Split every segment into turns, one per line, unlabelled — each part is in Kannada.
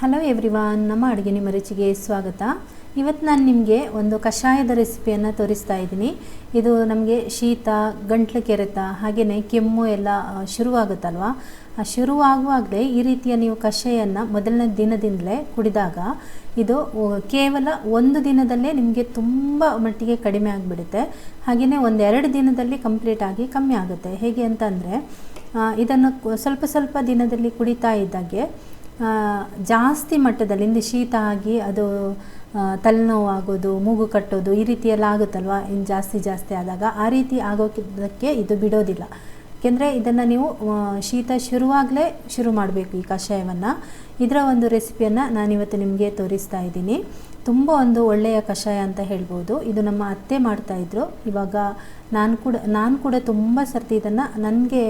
ಹಲೋ ಎವ್ರಿವಾನ್ ನಮ್ಮ ಅಡುಗೆ ನಿಮ್ಮ ರುಚಿಗೆ ಸ್ವಾಗತ. ಇವತ್ತು ನಾನು ನಿಮಗೆ ಒಂದು ಕಷಾಯದ ರೆಸಿಪಿಯನ್ನು ತೋರಿಸ್ತಾ ಇದ್ದೀನಿ. ಇದು ನಮಗೆ ಶೀತ, ಗಂಟ್ಲು ಕೆರೆತ ಹಾಗೆಯೇ ಕೆಮ್ಮು ಎಲ್ಲ ಶುರುವಾಗುತ್ತಲ್ವಾ? ಶುರುವಾಗುವಾಗಲೇ ಈ ರೀತಿಯ ನೀವು ಕಷಾಯವನ್ನು ಮೊದಲನೇ ದಿನದಿಂದಲೇ ಕುಡಿದಾಗ ಇದು ಕೇವಲ ಒಂದು ದಿನದಲ್ಲೇ ನಿಮಗೆ ತುಂಬ ಮಟ್ಟಿಗೆ ಕಡಿಮೆ ಆಗಿಬಿಡುತ್ತೆ. ಹಾಗೆಯೇ ಒಂದೆರಡು ದಿನದಲ್ಲಿ ಕಂಪ್ಲೀಟ್ ಆಗಿ ಕಮ್ಮಿ ಆಗುತ್ತೆ. ಹೇಗೆ ಅಂತಂದರೆ ಇದನ್ನು ಸ್ವಲ್ಪ ಸ್ವಲ್ಪ ದಿನದಲ್ಲಿ ಕುಡಿತಾ ಇದ್ದಾಗೆ ಜಾಸ್ತಿ ಮಟ್ಟದಲ್ಲಿ ಇಂದು ಶೀತ ಆಗಿ ಅದು ತಲೆನೋವಾಗೋದು, ಮೂಗು ಕಟ್ಟೋದು ಈ ರೀತಿಯೆಲ್ಲ ಆಗುತ್ತಲ್ವ? ಇನ್ನು ಜಾಸ್ತಿ ಜಾಸ್ತಿ ಆದಾಗ ಆ ರೀತಿ ಆಗೋದಕ್ಕೆ ಇದು ಬಿಡೋದಿಲ್ಲ. ಏಕೆಂದರೆ ಇದನ್ನು ನೀವು ಶೀತ ಶುರುವಾಗಲೇ ಶುರು ಮಾಡಬೇಕು ಈ ಕಷಾಯವನ್ನು. ಇದರ ಒಂದು ರೆಸಿಪಿಯನ್ನು ನಾನಿವತ್ತು ನಿಮಗೆ ತೋರಿಸ್ತಾ ಇದ್ದೀನಿ. ತುಂಬ ಒಂದು ಒಳ್ಳೆಯ ಕಷಾಯ ಅಂತ ಹೇಳ್ಬೋದು. ಇದು ನಮ್ಮ ಅತ್ತೆ ಮಾಡ್ತಾಯಿದ್ರು ಇವಾಗ ನಾನು ಕೂಡ ನಾನು ಕೂಡ ತುಂಬ ಸರ್ತಿ ಇದನ್ನು ನನಗೆ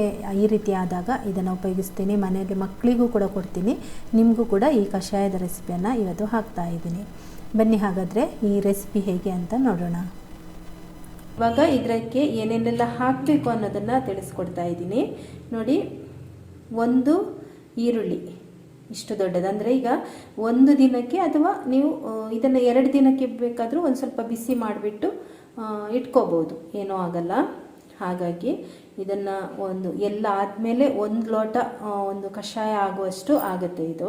ಈ ರೀತಿ ಆದಾಗ ಇದನ್ನು ಉಪಯೋಗಿಸ್ತೀನಿ. ಮನೆಯಲ್ಲಿ ಮಕ್ಕಳಿಗೂ ಕೂಡ ಕೊಡ್ತೀನಿ. ನಿಮಗೂ ಕೂಡ ಈ ಕಷಾಯದ ರೆಸಿಪಿಯನ್ನು ಇವತ್ತು ಹಾಕ್ತಾ ಇದ್ದೀನಿ. ಬನ್ನಿ ಹಾಗಾದರೆ ಈ ರೆಸಿಪಿ ಹೇಗೆ ಅಂತ ನೋಡೋಣ. ಇವಾಗ ಇದಕ್ಕೆ ಏನೇನೆಲ್ಲ ಹಾಕಬೇಕು ಅನ್ನೋದನ್ನು ತಿಳಿಸ್ಕೊಡ್ತಾ ಇದ್ದೀನಿ. ನೋಡಿ, ಒಂದು ಈರುಳ್ಳಿ. ಇಷ್ಟು ದೊಡ್ಡದು. ಅಂದರೆ ಈಗ ಒಂದು ದಿನಕ್ಕೆ ಅಥವಾ ನೀವು ಇದನ್ನು ಎರಡು ದಿನಕ್ಕೆ ಬೇಕಾದರೂ ಒಂದು ಸ್ವಲ್ಪ ಬಿಸಿ ಮಾಡಿಬಿಟ್ಟು ಇಟ್ಕೋಬೋದು. ಏನೂ ಆಗಲ್ಲ. ಹಾಗಾಗಿ ಇದನ್ನು ಒಂದು, ಎಲ್ಲ ಆದಮೇಲೆ ಒಂದು ಲೋಟ ಒಂದು ಕಷಾಯ ಆಗುವಷ್ಟು ಆಗುತ್ತೆ ಇದು.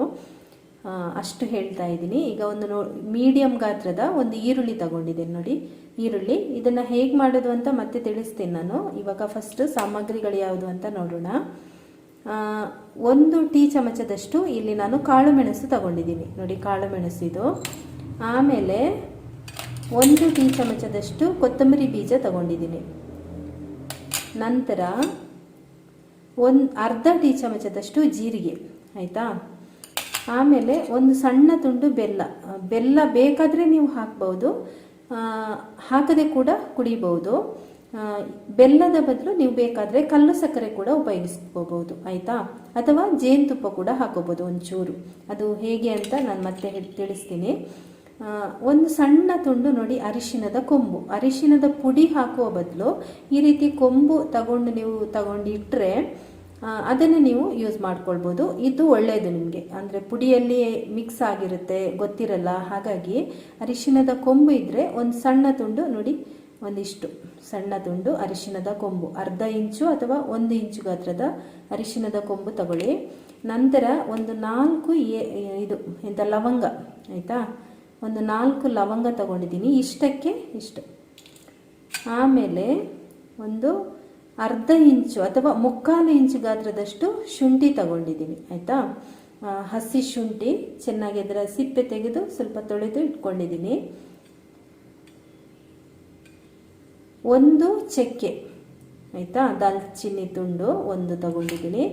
ಅಷ್ಟು ಹೇಳ್ತಾ ಇದ್ದೀನಿ. ಈಗ ಒಂದು ನೋ ಮೀಡಿಯಮ್ ಗಾತ್ರದ ಒಂದು ಈರುಳ್ಳಿ ತಗೊಂಡಿದ್ದೇನೆ ನೋಡಿ. ಈರುಳ್ಳಿ, ಇದನ್ನು ಹೇಗೆ ಮಾಡೋದು ಅಂತ ಮತ್ತೆ ತಿಳಿಸ್ತೀನಿ ನಾನು. ಇವಾಗ ಫಸ್ಟ್ ಸಾಮಗ್ರಿಗಳು ಯಾವುದು ಅಂತ ನೋಡೋಣ. ಒಂದು ಟೀ ಚಮಚದಷ್ಟು ಇಲ್ಲಿ ನಾನು ಕಾಳು ಮೆಣಸು ತಗೊಂಡಿದ್ದೀನಿ. ನೋಡಿ, ಕಾಳು ಮೆಣಸು ಇದು. ಆಮೇಲೆ ಒಂದು ಟೀ ಚಮಚದಷ್ಟು ಕೊತ್ತಂಬರಿ ಬೀಜ ತಗೊಂಡಿದ್ದೀನಿ. ನಂತರ ಒಂದು ಅರ್ಧ ಟೀ ಚಮಚದಷ್ಟು ಜೀರಿಗೆ, ಆಯಿತಾ? ಆಮೇಲೆ ಒಂದು ಸಣ್ಣ ತುಂಡು ಬೆಲ್ಲ. ಬೆಲ್ಲ ಬೇಕಾದರೆ ನೀವು ಹಾಕ್ಬೋದು. ಹಾಕದೆ ಕೂಡ ಕುಡಿಬೋದು. ಬೆಲ್ಲದ ಬದಲು ನೀವು ಬೇಕಾದರೆ ಕಲ್ಲು ಸಕ್ಕರೆ ಕೂಡ ಉಪಯೋಗಿಸ್ಕೋಬಹುದು ಆಯಿತಾ? ಅಥವಾ ಜೇನುತುಪ್ಪ ಕೂಡ ಹಾಕೋಬೋದು ಒಂಚೂರು. ಅದು ಹೇಗೆ ಅಂತ ನಾನು ಮತ್ತೆ ತಿಳಿಸ್ತೀನಿ. ಒಂದು ಸಣ್ಣ ತುಂಡು ನೋಡಿ ಅರಿಶಿನದ ಕೊಂಬು. ಅರಿಶಿನದ ಪುಡಿ ಹಾಕುವ ಬದಲು ಈ ರೀತಿ ಕೊಂಬು ತಗೊಂಡು ನೀವು ತಗೊಂಡಿಟ್ಟರೆ ಅದನ್ನು ನೀವು ಯೂಸ್ ಮಾಡ್ಕೊಳ್ಬೋದು. ಇದು ಒಳ್ಳೆಯದು ನಿಮಗೆ. ಅಂದರೆ ಪುಡಿಯಲ್ಲಿ ಮಿಕ್ಸ್ ಆಗಿರುತ್ತೆ, ಗೊತ್ತಿರಲ್ಲ. ಹಾಗಾಗಿ ಅರಿಶಿನದ ಕೊಂಬು ಇದ್ದರೆ ಒಂದು ಸಣ್ಣ ತುಂಡು ನೋಡಿ ಒಂದಿಷ್ಟು. ಸಣ್ಣ ತುಂಡು ಅರಿಶಿನದ ಕೊಂಬು. ಅರ್ಧ ಇಂಚು ಅಥವಾ ಒಂದು ಇಂಚು ಗಾತ್ರದ ಅರಿಶಿನದ ಕೊಂಬು ತಗೊಳ್ಳಿ. ನಂತರ ಒಂದು ನಾಲ್ಕು ಏ ಇದು ಎಂಥ ಲವಂಗ, ಆಯಿತಾ? ಒಂದು ನಾಲ್ಕು ಲವಂಗ ತಗೊಂಡಿದ್ದೀನಿ. ಇಷ್ಟಕ್ಕೆ ಇಷ್ಟು. ಆಮೇಲೆ ಒಂದು ಅರ್ಧ ಇಂಚು ಅಥವಾ ಮುಕ್ಕಾಲು ಇಂಚು ಗಾತ್ರದಷ್ಟು ಶುಂಠಿ ತಗೊಂಡಿದ್ದೀನಿ, ಆಯಿತಾ? ಹಸಿ ಶುಂಠಿ ಚೆನ್ನಾಗಿ ಅದರ ಸಿಪ್ಪೆ ತೆಗೆದು ಸ್ವಲ್ಪ ತೊಳೆದು ಇಟ್ಕೊಂಡಿದ್ದೀನಿ. ಒಂದು ಚಕ್ಕೆ. ಆಯಿತಾ? ದಾಲ್ಚಿನ್ನಿ ತುಂಡು ಒಂದು ತಗೊಂಡಿದ್ದೀನಿ.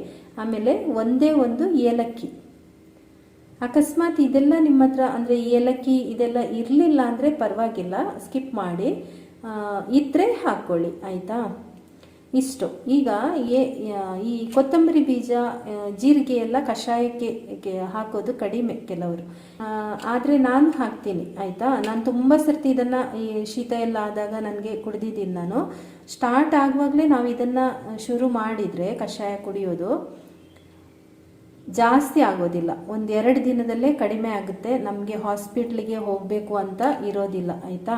ಆಮೇಲೆ ಒಂದೇ ಒಂದು ಏಲಕ್ಕಿ. ಅಕಸ್ಮಾತ್ ಇದೆಲ್ಲ ನಿಮ್ಮ ಹತ್ರ, ಅಂದರೆ ಏಲಕ್ಕಿ ಇದೆಲ್ಲ ಇರಲಿಲ್ಲ ಅಂದರೆ ಪರವಾಗಿಲ್ಲ, ಸ್ಕಿಪ್ ಮಾಡಿ. ಇದ್ದರೆ ಹಾಕ್ಕೊಳ್ಳಿ. ಆಯಿತಾ? ಇಷ್ಟು. ಈಗ ಏ ಈ ಕೊತ್ತಂಬರಿ ಬೀಜ ಜೀರಿಗೆ ಎಲ್ಲ ಕಷಾಯಕ್ಕೆ ಹಾಕೋದು ಕಡಿಮೆ ಕೆಲವರು. ಆದರೆ ನಾನು ಹಾಕ್ತೀನಿ, ಆಯಿತಾ? ನಾನು ತುಂಬ ಸರ್ತಿ ಇದನ್ನು ಈ ಶೀತ ಎಲ್ಲ ಆದಾಗ ನನಗೆ ಕುಡಿದಿದ್ದೀನಿ ನಾನು. ಸ್ಟಾರ್ಟ್ ಆಗುವಾಗಲೇ ನಾವು ಇದನ್ನು ಶುರು ಮಾಡಿದರೆ ಕಷಾಯ ಕುಡಿಯೋದು ಜಾಸ್ತಿ ಆಗೋದಿಲ್ಲ. ಒಂದು ಎರಡು ದಿನದಲ್ಲೇ ಕಡಿಮೆ ಆಗುತ್ತೆ. ನಮಗೆ ಹಾಸ್ಪಿಟ್ಲಿಗೆ ಹೋಗಬೇಕು ಅಂತ ಇರೋದಿಲ್ಲ, ಆಯಿತಾ?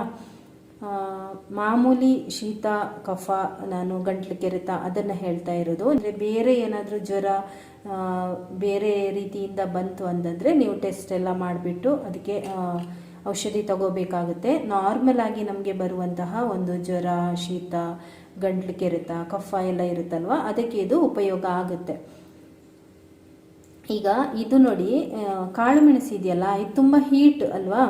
ಮಾಮೂಲಿ ಶೀತ, ಕಫ, ನಾನು ಗಂಟ್ಲು ಕೆರೆತ ಅದನ್ನು ಹೇಳ್ತಾ ಇರೋದು. ಅಂದರೆ ಬೇರೆ ಏನಾದರೂ ಜ್ವರ ಬೇರೆ ರೀತಿಯಿಂದ ಬಂತು ಅಂತಂದರೆ ನೀವು ಟೆಸ್ಟ್ ಎಲ್ಲ ಮಾಡಿಬಿಟ್ಟು ಅದಕ್ಕೆ ಔಷಧಿ ತಗೋಬೇಕಾಗುತ್ತೆ. ನಾರ್ಮಲ್ ಆಗಿ ನಮಗೆ ಬರುವಂತಹ ಒಂದು ಜ್ವರ, ಶೀತ, ಗಂಟ್ಲು ಕೆರೆತ, ಕಫ ಎಲ್ಲ ಇರುತ್ತಲ್ವ, ಅದಕ್ಕೆ ಇದು ಉಪಯೋಗ ಆಗುತ್ತೆ. ಈಗ ಇದು ನೋಡಿ ಕಾಳುಮೆಣಸು ಕಾಳು ಮೆಣಸು ಇದೆಯಲ್ಲ, ಇದು ತುಂಬ ಹೀಟ್ ಅಲ್ವಾ?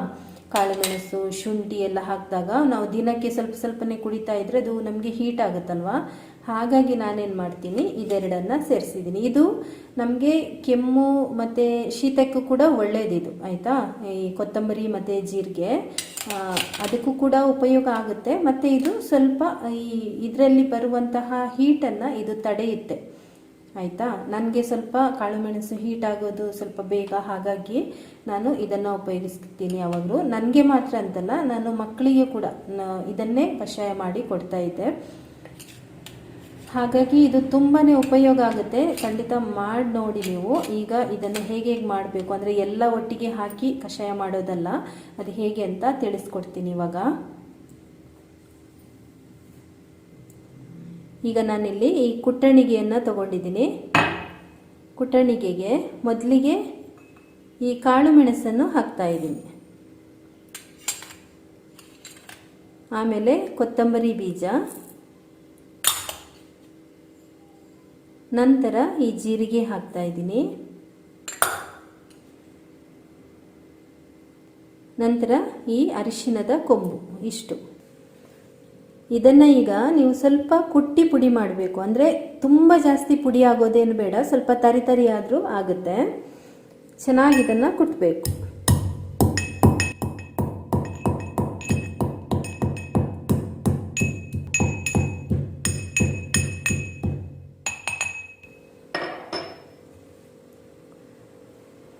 ಕಾಳು ಮೆಣಸು ಶುಂಠಿ ಎಲ್ಲ ಹಾಕಿದಾಗ ನಾವು ದಿನಕ್ಕೆ ಸ್ವಲ್ಪ ಸ್ವಲ್ಪನೇ ಕುಡಿತಾ ಇದ್ರೆ ಅದು ನಮಗೆ ಹೀಟ್ ಆಗುತ್ತಲ್ವ? ಹಾಗಾಗಿ ನಾನೇನು ಮಾಡ್ತೀನಿ, ಇದೆರಡನ್ನು ಸೇರಿಸಿದ್ದೀನಿ. ಇದು ನಮಗೆ ಕೆಮ್ಮು ಮತ್ತು ಶೀತಕ್ಕೂ ಕೂಡ ಒಳ್ಳೆಯದಿದು ಆಯಿತಾ? ಈ ಕೊತ್ತಂಬರಿ ಮತ್ತು ಜೀರಿಗೆ ಅದಕ್ಕೂ ಕೂಡ ಉಪಯೋಗ ಆಗುತ್ತೆ. ಮತ್ತು ಇದು ಸ್ವಲ್ಪ ಈ ಇದರಲ್ಲಿ ಬರುವಂತಹ ಹೀಟನ್ನು ಇದು ತಡೆಯುತ್ತೆ. ಆಯಿತಾ? ನನಗೆ ಸ್ವಲ್ಪ ಕಾಳುಮೆಣಸು ಹೀಟ್ ಆಗೋದು ಸ್ವಲ್ಪ ಬೇಗ, ಹಾಗಾಗಿ ನಾನು ಇದನ್ನು ಉಪಯೋಗಿಸ್ತೀನಿ ಯಾವಾಗಲೂ. ನನಗೆ ಮಾತ್ರ ಅಂತಲ್ಲ, ನಾನು ಮಕ್ಕಳಿಗೆ ಕೂಡ ಇದನ್ನೇ ಕಷಾಯ ಮಾಡಿ ಕೊಡ್ತಾ ಇದ್ದೆ. ಹಾಗಾಗಿ ಇದು ತುಂಬಾ ಉಪಯೋಗ ಆಗುತ್ತೆ. ಖಂಡಿತ ಮಾಡಿ ನೋಡಿ ನೀವು. ಈಗ ಇದನ್ನು ಹೇಗೆ ಹೇಗೆ ಮಾಡಬೇಕು? ಅಂದರೆ ಎಲ್ಲ ಒಟ್ಟಿಗೆ ಹಾಕಿ ಕಷಾಯ ಮಾಡೋದಲ್ಲ, ಅದು ಹೇಗೆ ಅಂತ ತಿಳಿಸ್ಕೊಡ್ತೀನಿ ಇವಾಗ. ಈಗ ನಾನಿಲ್ಲಿ ಈ ಕುಟ್ಟಣಿಗೆಯನ್ನು ತಗೊಂಡಿದ್ದೀನಿ. ಕುಟ್ಟಣಿಗೆಗೆ ಮೊದಲಿಗೆ ಈ ಕಾಳು ಮೆಣಸನ್ನು ಹಾಕ್ತಾ ಇದ್ದೀನಿ. ಆಮೇಲೆ ಕೊತ್ತಂಬರಿ ಬೀಜ. ನಂತರ ಈ ಜೀರಿಗೆ ಹಾಕ್ತಾ ಇದ್ದೀನಿ. ನಂತರ ಈ ಅರಿಶಿನದ ಕೊಂಬು ಇಷ್ಟು. ಇದನ್ನು ಈಗ ನೀವು ಸ್ವಲ್ಪ ಕುಟ್ಟಿ ಪುಡಿ ಮಾಡಬೇಕು. ಅಂದರೆ ತುಂಬ ಜಾಸ್ತಿ ಪುಡಿ ಆಗೋದೇನು ಬೇಡ, ಸ್ವಲ್ಪ ತರಿ ತರಿ ಆದರೂ ಆಗುತ್ತೆ. ಚೆನ್ನಾಗಿ ಇದನ್ನು ಕುಟ್ಟಬೇಕು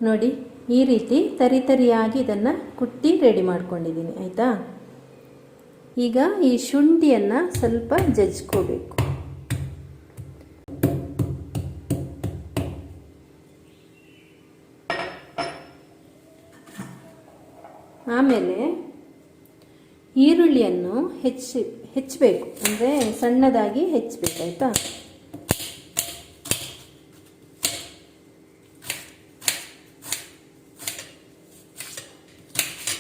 ನೋಡಿ, ಈ ರೀತಿ ತರಿ ತರಿಯಾಗಿ ಇದನ್ನು ಕುಟ್ಟಿ ರೆಡಿ ಮಾಡ್ಕೊಂಡಿದ್ದೀನಿ, ಆಯಿತಾ? ಈಗ ಈ ಶುಂಠಿಯನ್ನು ಸ್ವಲ್ಪ ಜಜ್ಕೋಬೇಕು. ಆಮೇಲೆ ಈರುಳ್ಳಿಯನ್ನು ಹೆಚ್ಚಿ ಹೆಚ್ಚಬೇಕು. ಅಂದರೆ ಸಣ್ಣದಾಗಿ ಹೆಚ್ಚಬೇಕು ಆಯಿತಾ?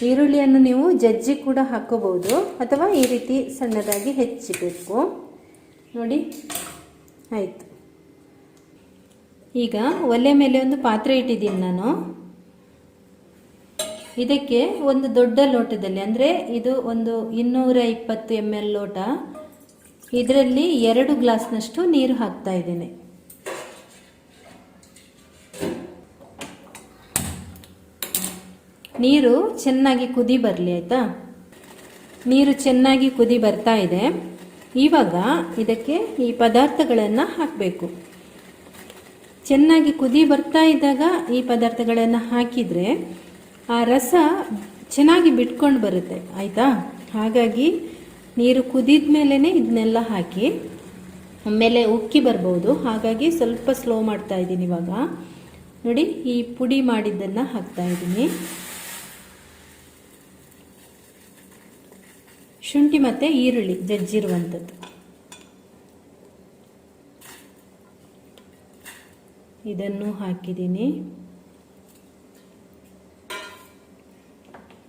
ಈರುಳ್ಳಿಯನ್ನು ನೀವು ಜಜ್ಜಿ ಕೂಡ ಹಾಕೋಬಹುದು. ಅಥವಾ ಈ ರೀತಿ ಸಣ್ಣದಾಗಿ ಹೆಚ್ಚಬೇಕು ನೋಡಿ, ಆಯಿತು. ಈಗ ಒಲೆ ಮೇಲೆ ಒಂದು ಪಾತ್ರೆ ಇಟ್ಟಿದ್ದೀನಿ ನಾನು. ಇದಕ್ಕೆ ಒಂದು ದೊಡ್ಡ ಲೋಟದಲ್ಲಿ, ಅಂದರೆ ಇದು ಒಂದು ಇನ್ನೂರ ಇಪ್ಪತ್ತು ಎಂ ಎಲ್ ಲೋಟ. ಇದರಲ್ಲಿ ಎರಡು ಗ್ಲಾಸ್ನಷ್ಟು ನೀರು ಹಾಕ್ತಾ ಇದ್ದೇನೆ. ನೀರು ಚೆನ್ನಾಗಿ ಕುದಿ ಬರಲಿ ಆಯಿತಾ? ನೀರು ಚೆನ್ನಾಗಿ ಕುದಿ ಬರ್ತಾ ಇದೆ. ಇವಾಗ ಇದಕ್ಕೆ ಈ ಪದಾರ್ಥಗಳನ್ನು ಹಾಕಬೇಕು. ಚೆನ್ನಾಗಿ ಕುದಿ ಬರ್ತಾ ಇದ್ದಾಗ ಈ ಪದಾರ್ಥಗಳನ್ನು ಹಾಕಿದರೆ ಆ ರಸ ಚೆನ್ನಾಗಿ ಬಿಟ್ಕೊಂಡು ಬರುತ್ತೆ, ಆಯಿತಾ? ಹಾಗಾಗಿ ನೀರು ಕುದಿದ ಮೇಲೇ ಇದನ್ನೆಲ್ಲ ಹಾಕಿ, ಆಮೇಲೆ ಉಕ್ಕಿ ಬರ್ಬೋದು. ಹಾಗಾಗಿ ಸ್ವಲ್ಪ ಸ್ಲೋ ಮಾಡ್ತಾ ಇದ್ದೀನಿ ಇವಾಗ. ನೋಡಿ, ಈ ಪುಡಿ ಮಾಡಿದ್ದನ್ನು ಹಾಕ್ತಾ ಇದ್ದೀನಿ. ಶುಂಠಿ ಮತ್ತು ಈರುಳ್ಳಿ ಜಜ್ಜಿರುವಂಥದ್ದು. ಇದನ್ನು ಹಾಕಿದ್ದೀನಿ.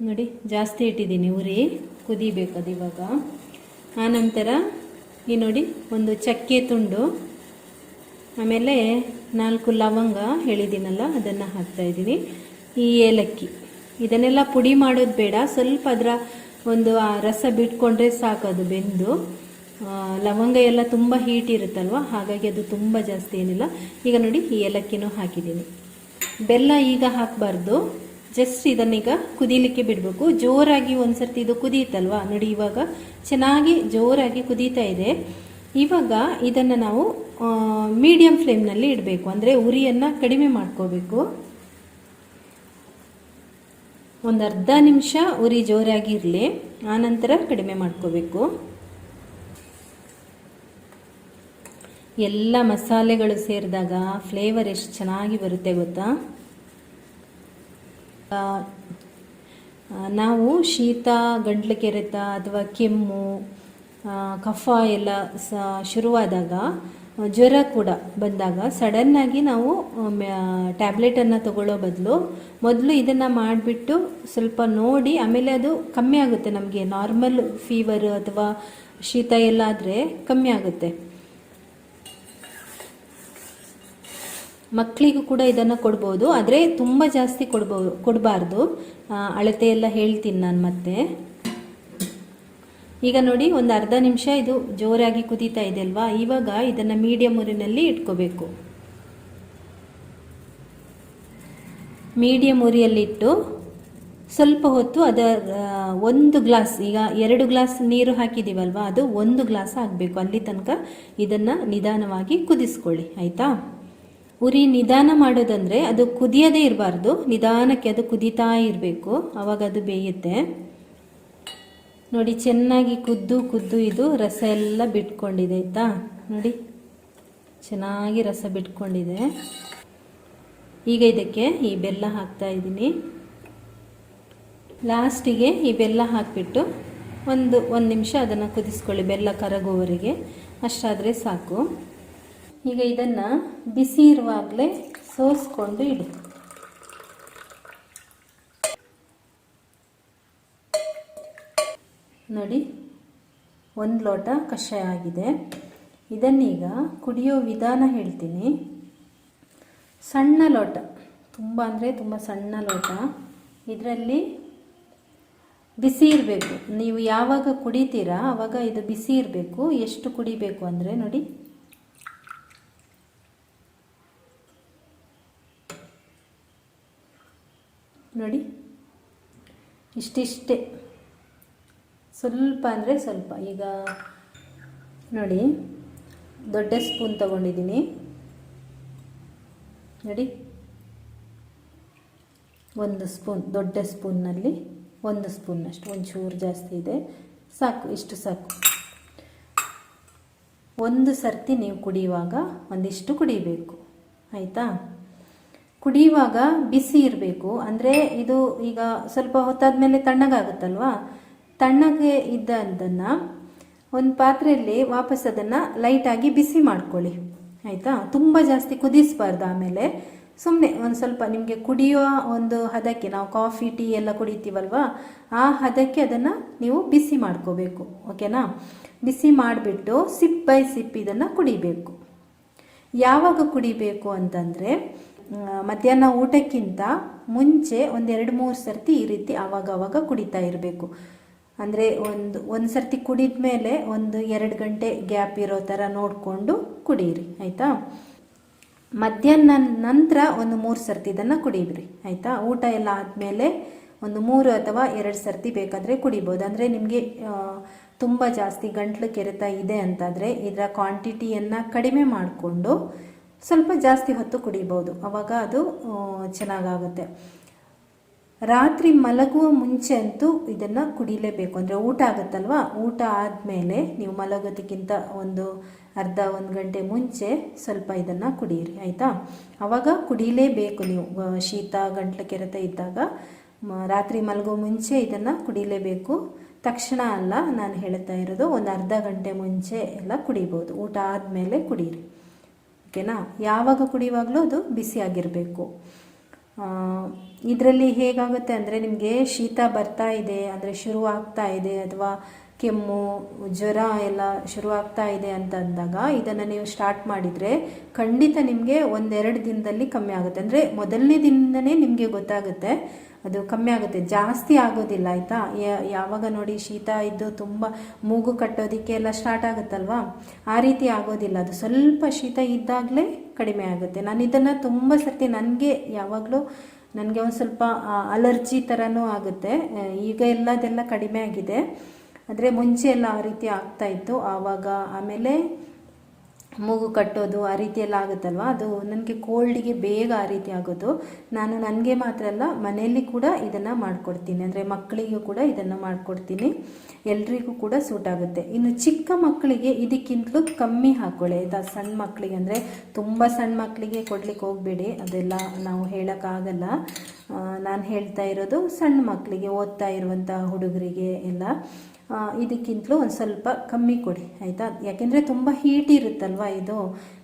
ನೋಡಿ, ಜಾಸ್ತಿ ಇಟ್ಟಿದ್ದೀನಿ ಉರಿ, ಕುದಿಬೇಕು ಅದು ಇವಾಗ. ಆನಂತರ ಈ ನೋಡಿ ಒಂದು ಚಕ್ಕೆ ತುಂಡು, ಆಮೇಲೆ ನಾಲ್ಕು ಲವಂಗ ಹೇಳಿದ್ದೀನಲ್ಲ, ಅದನ್ನು ಹಾಕ್ತಾಯಿದ್ದೀನಿ ಈ ಏಲಕ್ಕಿ. ಇದನ್ನೆಲ್ಲ ಪುಡಿ ಮಾಡೋದು ಬೇಡ, ಸ್ವಲ್ಪ ಅದರ ಒಂದು, ಆ ರಸ ಬಿಟ್ಕೊಂಡ್ರೆ ಸಾಕು ಅದು ಬೆಂದು. ಲವಂಗ ಎಲ್ಲ ತುಂಬ ಹೀಟ್ ಇರುತ್ತಲ್ವ? ಹಾಗಾಗಿ ಅದು ತುಂಬ ಜಾಸ್ತಿ ಏನಿಲ್ಲ. ಈಗ ನೋಡಿ, ಈ ಏಲಕ್ಕಿನೂ ಹಾಕಿದ್ದೀನಿ. ಬೆಲ್ಲ ಈಗ ಹಾಕಬಾರ್ದು. ಜಸ್ಟ್ ಇದನ್ನೀಗ ಕುದೀಲಿಕ್ಕೆ ಬಿಡಬೇಕು. ಜೋರಾಗಿ ಒಂದ್ಸರ್ತಿ ಇದು ಕುದೀತಲ್ವ? ನೋಡಿ, ಇವಾಗ ಚೆನ್ನಾಗಿ ಜೋರಾಗಿ ಕುದೀತಾ ಇದೆ. ಇವಾಗ ಇದನ್ನು ನಾವು ಮೀಡಿಯಂ ಫ್ಲೇಮ್ನಲ್ಲಿ ಇಡಬೇಕು. ಅಂದರೆ ಉರಿಯನ್ನು ಕಡಿಮೆ ಮಾಡ್ಕೋಬೇಕು. ಒಂದು ಅರ್ಧ ನಿಮಿಷ ಉರಿ ಜೋರಾಗಿ ಇರಲಿ. ಆನಂತರ ಕಡಿಮೆ ಮಾಡ್ಕೋಬೇಕು. ಎಲ್ಲ ಮಸಾಲೆಗಳು ಸೇರಿದಾಗ ಫ್ಲೇವರ್ ಎಷ್ಟು ಚೆನ್ನಾಗಿ ಬರುತ್ತೆ ಗೊತ್ತಾ? ನಾವು ಶೀತ, ಗಂಟ್ಲು ಕೆರೆತ ಅಥವಾ ಕೆಮ್ಮು ಕಫ ಎಲ್ಲ ಸ, ಶುರುವಾದಾಗ ಜ್ವರ ಕೂಡ ಬಂದಾಗ ಸಡನ್ನಾಗಿ ನಾವು ಟ್ಯಾಬ್ಲೆಟನ್ನು ತಗೊಳ್ಳೋ ಬದಲು ಮೊದಲು ಇದನ್ನು ಮಾಡಿಬಿಟ್ಟು ಸ್ವಲ್ಪ ನೋಡಿ, ಆಮೇಲೆ ಅದು ಕಮ್ಮಿ ಆಗುತ್ತೆ ನಮಗೆ. ನಾರ್ಮಲ್ ಫೀವರ್ ಅಥವಾ ಶೀತ ಎಲ್ಲ ಆದರೆ ಕಮ್ಮಿ ಆಗುತ್ತೆ. ಮಕ್ಕಳಿಗೂ ಕೂಡ ಇದನ್ನು ಕೊಡ್ಬೋದು. ಆದರೆ ತುಂಬ ಜಾಸ್ತಿ ಕೊಡ್ಬೋದು ಕೊಡಬಾರ್ದು. ಅಳತೆ ಎಲ್ಲ ಹೇಳ್ತೀನಿ ನಾನು ಮತ್ತೆ. ಈಗ ನೋಡಿ ಒಂದು ಅರ್ಧ ನಿಮಿಷ ಇದು ಜೋರಾಗಿ ಕುದೀತಾ ಇದೆ ಅಲ್ವಾ? ಇವಾಗ ಇದನ್ನು ಮೀಡಿಯಂ ಉರಿನಲ್ಲಿ ಇಟ್ಕೋಬೇಕು. ಮೀಡಿಯಂ ಉರಿಯಲ್ಲಿಟ್ಟು ಸ್ವಲ್ಪ ಹೊತ್ತು ಅದರ ಒಂದು ಗ್ಲಾಸ್, ಈಗ ಎರಡು ಗ್ಲಾಸ್ ನೀರು ಹಾಕಿದ್ದೀವಲ್ವಾ ಅದು ಒಂದು ಗ್ಲಾಸ್ ಆಗಬೇಕು. ಅಲ್ಲಿ ತನಕ ಇದನ್ನು ನಿಧಾನವಾಗಿ ಕುದಿಸ್ಕೊಳ್ಳಿ. ಆಯಿತಾ? ಉರಿ ನಿಧಾನ ಮಾಡೋದಂದರೆ ಅದು ಕುದಿಯದೇ ಇರಬಾರ್ದು. ನಿಧಾನಕ್ಕೆ ಅದು ಕುದೀತಾ ಇರಬೇಕು. ಆವಾಗ ಅದು ಬೇಯುತ್ತೆ. ನೋಡಿ, ಚೆನ್ನಾಗಿ ಕುದ್ದು ಕುದ್ದು ಇದು ರಸ ಎಲ್ಲ ಬಿಟ್ಕೊಂಡಿದೆ, ಆಯಿತಾ? ನೋಡಿ, ಚೆನ್ನಾಗಿ ರಸ ಬಿಟ್ಕೊಂಡಿದೆ. ಈಗ ಇದಕ್ಕೆ ಈ ಬೆಲ್ಲ ಹಾಕ್ತಾ ಇದ್ದೀನಿ. ಲಾಸ್ಟಿಗೆ ಈ ಬೆಲ್ಲ ಹಾಕಿಬಿಟ್ಟು ಒಂದು ಒಂದು ನಿಮಿಷ ಅದನ್ನು ಕುದಿಸ್ಕೊಳ್ಳಿ, ಬೆಲ್ಲ ಕರಗುವವರೆಗೆ. ಅಷ್ಟಾದರೆ ಸಾಕು. ಈಗ ಇದನ್ನು ಬಿಸಿ ಇರುವಾಗಲೇ ಸೋಸ್ಕೊಂಡು ಇಡಿ. ನೋಡಿ. ಒಂದು ಲೋಟ ಕಷಾಯ ಆಗಿದೆ. ಇದನ್ನೀಗ ಕುಡಿಯೋ ವಿಧಾನ ಹೇಳ್ತೀನಿ. ಸಣ್ಣ ಲೋಟ. ತುಂಬ ಅಂದರೆ ತುಂಬ ಸಣ್ಣ ಲೋಟ. ಇದರಲ್ಲಿ ಬಿಸಿ ಇರಬೇಕು. ನೀವು ಯಾವಾಗ ಕುಡಿತೀರಾ ಆವಾಗ ಇದು ಬಿಸಿ ಇರಬೇಕು. ಎಷ್ಟು ಕುಡಿಬೇಕು ಅಂದರೆ ನೋಡಿ. ನೋಡಿ. ಇಷ್ಟಿಷ್ಟೇ. ಸ್ವಲ್ಪ ಅಂದರೆ ಸ್ವಲ್ಪ. ಈಗ ನೋಡಿ, ದೊಡ್ಡ ಸ್ಪೂನ್ ತಗೊಂಡಿದ್ದೀನಿ. ನೋಡಿ, ಒಂದು ಸ್ಪೂನ್ ದೊಡ್ಡ ಸ್ಪೂನ್ನಲ್ಲಿ ಒಂದು ಸ್ಪೂನ್ನಷ್ಟು ಒಂಚೂರು ಜಾಸ್ತಿ ಇದೆ. ಸಾಕು, ಇಷ್ಟು ಸಾಕು. ಒಂದು ಸರ್ತಿ ನೀವು ಕುಡಿಯುವಾಗ ಒಂದಿಷ್ಟು ಕುಡಿಬೇಕು. ಆಯಿತಾ? ಕುಡಿಯುವಾಗ ಬಿಸಿ ಇರಬೇಕು. ಅಂದರೆ ಇದು ಈಗ ಸ್ವಲ್ಪ ಹೊತ್ತಾದ ಮೇಲೆ ತಣ್ಣಗಾಗುತ್ತಲ್ವಾ? ತಣ್ಣಗೆ ಇದ್ದದನ್ನು ಒಂದು ಪಾತ್ರೆಯಲ್ಲಿ ವಾಪಸ್ ಅದನ್ನು ಲೈಟಾಗಿ ಬಿಸಿ ಮಾಡ್ಕೊಳ್ಳಿ. ಆಯಿತಾ? ತುಂಬ ಜಾಸ್ತಿ ಕುದಿಸ್ಬಾರ್ದು ಆಮೇಲೆ. ಸುಮ್ಮನೆ ಒಂದು ಸ್ವಲ್ಪ ನಿಮಗೆ ಕುಡಿಯುವ ಒಂದು ಹದಕ್ಕೆ, ನಾವು ಕಾಫಿ ಟೀ ಎಲ್ಲ ಕುಡಿತೀವಲ್ವಾ? ಆ ಹದಕ್ಕೆ ಅದನ್ನು ನೀವು ಬಿಸಿ ಮಾಡ್ಕೋಬೇಕು, ಓಕೆನಾ? ಬಿಸಿ ಮಾಡಿಬಿಟ್ಟು ಸಿಪ್ ಬೈ ಸಿಪ್ ಇದನ್ನು ಕುಡಿಬೇಕು. ಯಾವಾಗ ಕುಡಿಬೇಕು ಅಂತಂದರೆ ಮಧ್ಯಾಹ್ನ ಊಟಕ್ಕಿಂತ ಮುಂಚೆ ಒಂದೆರಡು ಮೂರು ಸರ್ತಿ ಈ ರೀತಿ ಆವಾಗ ಆವಾಗ ಕುಡಿತಾ ಇರಬೇಕು. ಅಂದರೆ ಒಂದು ಒಂದು ಸರ್ತಿ ಕುಡಿದ ಮೇಲೆ ಒಂದು ಎರಡು ಗಂಟೆ ಗ್ಯಾಪ್ ಇರೋ ಥರ ನೋಡಿಕೊಂಡು ಕುಡೀರಿ, ಆಯಿತಾ? ಮಧ್ಯಾಹ್ನ ನಂತರ ಒಂದು ಮೂರು ಸರ್ತಿ ಇದನ್ನು ಕುಡೀರಿ ಆಯಿತಾ? ಊಟ ಎಲ್ಲ ಆದಮೇಲೆ ಒಂದು ಮೂರು ಅಥವಾ ಎರಡು ಸರ್ತಿ ಬೇಕಾದರೆ ಕುಡಿಬೋದು. ಅಂದರೆ ನಿಮಗೆ ತುಂಬ ಜಾಸ್ತಿ ಗಂಟ್ಲು ಕೆರೆತ ಇದೆ ಅಂತಾದರೆ ಇದರ ಕ್ವಾಂಟಿಟಿಯನ್ನು ಕಡಿಮೆ ಮಾಡಿಕೊಂಡು ಸ್ವಲ್ಪ ಜಾಸ್ತಿ ಹೊತ್ತು ಕುಡಿಬೋದು. ಅವಾಗ ಅದು ಚೆನ್ನಾಗಾಗುತ್ತೆ. ರಾತ್ರಿ ಮಲಗುವ ಮುಂಚೆ ಅಂತೂ ಇದನ್ನು ಕುಡಿಲೇಬೇಕು. ಅಂದರೆ ಊಟ ಆಗುತ್ತಲ್ವಾ? ಊಟ ಆದಮೇಲೆ ನೀವು ಮಲಗೋದಕ್ಕಿಂತ ಒಂದು ಅರ್ಧ, ಒಂದು ಗಂಟೆ ಮುಂಚೆ ಸ್ವಲ್ಪ ಇದನ್ನು ಕುಡಿಯಿರಿ, ಆಯಿತಾ? ಆವಾಗ ಕುಡಿಲೇಬೇಕು ನೀವು. ಶೀತ, ಗಂಟ್ಲು ಕೆರೆತ ಇದ್ದಾಗ ರಾತ್ರಿ ಮಲಗೋ ಮುಂಚೆ ಇದನ್ನು ಕುಡಿಲೇಬೇಕು. ತಕ್ಷಣ ಅಲ್ಲ, ನಾನು ಹೇಳ್ತಾ ಇರೋದು ಒಂದು ಅರ್ಧ ಗಂಟೆ ಮುಂಚೆ ಎಲ್ಲ ಕುಡಿಬೋದು. ಊಟ ಆದಮೇಲೆ ಕುಡೀರಿ. ಓಕೆನಾ? ಯಾವಾಗ ಕುಡಿಯುವಾಗಲೂ ಅದು ಬಿಸಿಯಾಗಿರಬೇಕು. ಇದರಲ್ಲಿ ಹೇಗಾಗುತ್ತೆ ಅಂದರೆ ನಿಮಗೆ ಶೀತ ಬರ್ತಾ ಇದೆ, ಅಂದರೆ ಶುರು ಆಗ್ತಾ ಇದೆ ಅಥವಾ ಕೆಮ್ಮು, ಜ್ವರ ಎಲ್ಲ ಶುರುವಾಗ್ತಾ ಇದೆ ಅಂತಂದಾಗ ಇದನ್ನು ನೀವು ಸ್ಟಾರ್ಟ್ ಮಾಡಿದರೆ ಖಂಡಿತ ನಿಮಗೆ ಒಂದೆರಡು ದಿನದಲ್ಲಿ ಕಮ್ಮಿ ಆಗುತ್ತೆ. ಅಂದರೆ ಮೊದಲನೇ ದಿನದನೇ ನಿಮಗೆ ಗೊತ್ತಾಗುತ್ತೆ. ಅದು ಕಮ್ಮಿ ಆಗುತ್ತೆ. ಜಾಸ್ತಿ ಆಗೋದಿಲ್ಲ, ಆಯಿತಾ? ಯಾವಾಗ ನೋಡಿ ಶೀತ ಇದ್ದು ತುಂಬ ಮೂಗು ಕಟ್ಟೋದಕ್ಕೆ ಎಲ್ಲ ಸ್ಟಾರ್ಟ್ ಆಗುತ್ತಲ್ವಾ? ಆ ರೀತಿ ಆಗೋದಿಲ್ಲ. ಅದು ಸ್ವಲ್ಪ ಶೀತ ಇದ್ದಾಗಲೇ ಕಡಿಮೆ ಆಗುತ್ತೆ. ನಾನು ಇದನ್ನು ತುಂಬ ಸರ್ತಿ ನನಗೆ ಯಾವಾಗಲೂ ನನಗೆ ಒಂದು ಸ್ವಲ್ಪ ಅಲರ್ಜಿ ಥರನೂ ಆಗುತ್ತೆ. ಈಗ ಎಲ್ಲದೆಲ್ಲ ಕಡಿಮೆ ಆಗಿದೆ. ಆದರೆ ಮುಂಚೆ ಎಲ್ಲ ಆ ರೀತಿ ಆಗ್ತಾಯಿತ್ತು ಆವಾಗ ಆಮೇಲೆ ಮೂಗು ಕಟ್ಟೋದು ಆ ರೀತಿ ಎಲ್ಲ ಆಗುತ್ತಲ್ವ? ಅದು ನನಗೆ ಕೋಲ್ಡಿಗೆ ಬೇಗ ಆ ರೀತಿ ಆಗೋದು. ನಾನು ನನಗೆ ಮಾತ್ರ ಅಲ್ಲ, ಮನೆಯಲ್ಲಿ ಕೂಡ ಇದನ್ನು ಮಾಡಿಕೊಡ್ತೀನಿ. ಅಂದರೆ ಮಕ್ಕಳಿಗೂ ಕೂಡ ಇದನ್ನು ಮಾಡಿಕೊಡ್ತೀನಿ. ಎಲ್ರಿಗೂ ಕೂಡ ಸೂಟ್ ಆಗುತ್ತೆ. ಇನ್ನು ಚಿಕ್ಕ ಮಕ್ಕಳಿಗೆ ಇದಕ್ಕಿಂತಲೂ ಕಮ್ಮಿ ಹಾಕ್ಕೊಳ್ಳಿ ಆಯಿತಾ? ಸಣ್ಣ ಮಕ್ಕಳಿಗೆ ಅಂದರೆ ತುಂಬ ಸಣ್ಣ ಮಕ್ಕಳಿಗೆ ಕೊಡ್ಲಿಕ್ಕೆ ಹೋಗಬೇಡಿ. ಅದೆಲ್ಲ ನಾವು ಹೇಳೋಕ್ಕಾಗಲ್ಲ. ನಾನು ಹೇಳ್ತಾ ಇರೋದು ಸಣ್ಣ ಮಕ್ಕಳಿಗೆ ಓದ್ತಾ ಇರುವಂಥ ಹುಡುಗರಿಗೆ ಎಲ್ಲ. ಇದಕ್ಕಿಂತಲೂ ಒಂದು ಸ್ವಲ್ಪ ಕಮ್ಮಿ ಕೊಡಿ, ಆಯಿತಾ? ಯಾಕೆಂದರೆ ತುಂಬ ಹೀಟ್ ಇರುತ್ತಲ್ವ ಇದು?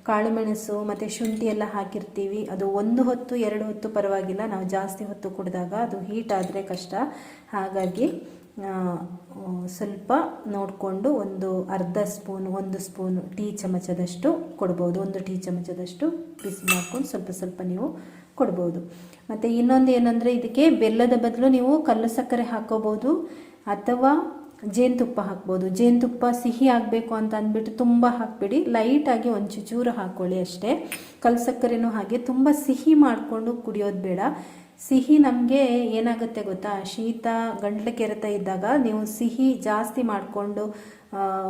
ಕಾಳುಮೆಣಸು ಮತ್ತು ಶುಂಠಿ ಎಲ್ಲ ಹಾಕಿರ್ತೀವಿ. ಅದು ಒಂದು ಹೊತ್ತು, ಎರಡು ಹೊತ್ತು ಪರವಾಗಿಲ್ಲ. ನಾವು ಜಾಸ್ತಿ ಹೊತ್ತು ಕುಡಿದಾಗ ಅದು ಹೀಟ್ ಆದರೆ ಕಷ್ಟ. ಹಾಗಾಗಿ ಸ್ವಲ್ಪ ನೋಡಿಕೊಂಡು ಒಂದು ಅರ್ಧ ಸ್ಪೂನ್, ಒಂದು ಸ್ಪೂನ್ ಟೀ ಚಮಚದಷ್ಟು ಕೊಡ್ಬೋದು. ಒಂದು ಟೀ ಚಮಚದಷ್ಟು ಬಿಸಿ ಮಾಡ್ಕೊಂಡು ಸ್ವಲ್ಪ ಸ್ವಲ್ಪ ನೀವು ಕೊಡ್ಬೋದು. ಮತ್ತು ಇನ್ನೊಂದು ಏನಂದರೆ, ಇದಕ್ಕೆ ಬೆಲ್ಲದ ಬದಲು ನೀವು ಕಲ್ಲು ಸಕ್ಕರೆ ಹಾಕೋಬೋದು. ಅಥವಾ ಜೇನುತುಪ್ಪ ಹಾಕ್ಬೋದು. ಜೇನುತುಪ್ಪ ಸಿಹಿ ಆಗಬೇಕು ಅಂತ ಅಂದ್ಬಿಟ್ಟು ತುಂಬ ಹಾಕ್ಬಿಡಿ. ಲೈಟಾಗಿ ಒಂದು ಚೂರು ಹಾಕ್ಕೊಳ್ಳಿ ಅಷ್ಟೇ. ಕಲ್ ಸಕ್ಕರೆನೂ ಹಾಗೆ ತುಂಬ ಸಿಹಿ ಮಾಡಿಕೊಂಡು ಕುಡಿಯೋದು ಬೇಡ. ಸಿಹಿ ನಮಗೆ ಏನಾಗುತ್ತೆ ಗೊತ್ತಾ? ಶೀತ, ಗಂಟ್ಲು ಕೆರೆತ ಇದ್ದಾಗ ನೀವು ಸಿಹಿ ಜಾಸ್ತಿ ಮಾಡಿಕೊಂಡು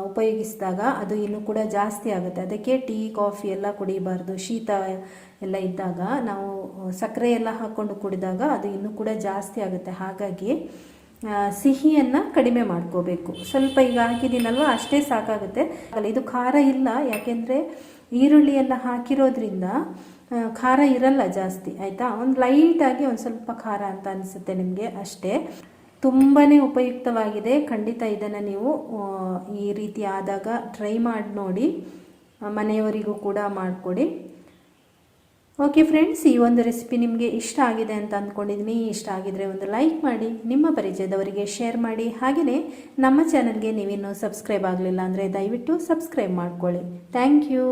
ಉಪಯೋಗಿಸಿದಾಗ ಅದು ಇನ್ನೂ ಕೂಡ ಜಾಸ್ತಿ ಆಗುತ್ತೆ. ಅದಕ್ಕೆ ಟೀ, ಕಾಫಿ ಎಲ್ಲ ಕುಡಿಬಾರ್ದು. ಶೀತ ಎಲ್ಲ ಇದ್ದಾಗ ನಾವು ಸಕ್ಕರೆ ಎಲ್ಲ ಹಾಕ್ಕೊಂಡು ಕುಡಿದಾಗ ಅದು ಇನ್ನೂ ಕೂಡ ಜಾಸ್ತಿ ಆಗುತ್ತೆ. ಹಾಗಾಗಿ ಸಿಹಿಯನ್ನು ಕಡಿಮೆ ಮಾಡ್ಕೋಬೇಕು. ಸ್ವಲ್ಪ ಈಗ ಹಾಕಿದ್ದೀನಲ್ವ? ಅಷ್ಟೇ ಸಾಕಾಗುತ್ತೆ. ಇದು ಖಾರ ಇಲ್ಲ. ಯಾಕೆಂದರೆ ಈರುಳ್ಳಿ ಎಲ್ಲ ಹಾಕಿರೋದ್ರಿಂದ ಖಾರ ಇರಲ್ಲ ಜಾಸ್ತಿ, ಆಯಿತಾ? ಒಂದು ಲೈಟಾಗಿ ಒಂದು ಸ್ವಲ್ಪ ಖಾರ ಅಂತ ಅನಿಸುತ್ತೆ ನಿಮಗೆ ಅಷ್ಟೇ. ತುಂಬಾ ಉಪಯುಕ್ತವಾಗಿದೆ. ಖಂಡಿತ ಇದನ್ನು ನೀವು ಈ ರೀತಿ ಆದಾಗ ಟ್ರೈ ಮಾಡಿ ನೋಡಿ. ಮನೆಯವರಿಗೂ ಕೂಡ ಮಾಡಿಕೊಡಿ. ಓಕೆ ಫ್ರೆಂಡ್ಸ್ ಈ ಒಂದು ರೆಸಿಪಿ ನಿಮಗೆ ಇಷ್ಟ ಆಗಿದೆ ಅಂತ ಅಂದ್ಕೊಂಡಿದ್ದೀನಿ ಇಷ್ಟ ಆಗಿದ್ರೆ ಒಂದು ಲೈಕ್ ಮಾಡಿ, ನಿಮ್ಮ ಪರಿಚಯದವರಿಗೆ ಶೇರ್ ಮಾಡಿ. ಹಾಗೆಯೇ ನಮ್ಮ ಚಾನಲ್ಗೆ ನೀವಿನ್ನೂ ಸಬ್ಸ್ಕ್ರೈಬ್ ಆಗಲಿಲ್ಲ ಅಂದರೆ ದಯವಿಟ್ಟು ಸಬ್ಸ್ಕ್ರೈಬ್ ಮಾಡ್ಕೊಳ್ಳಿ. Thank you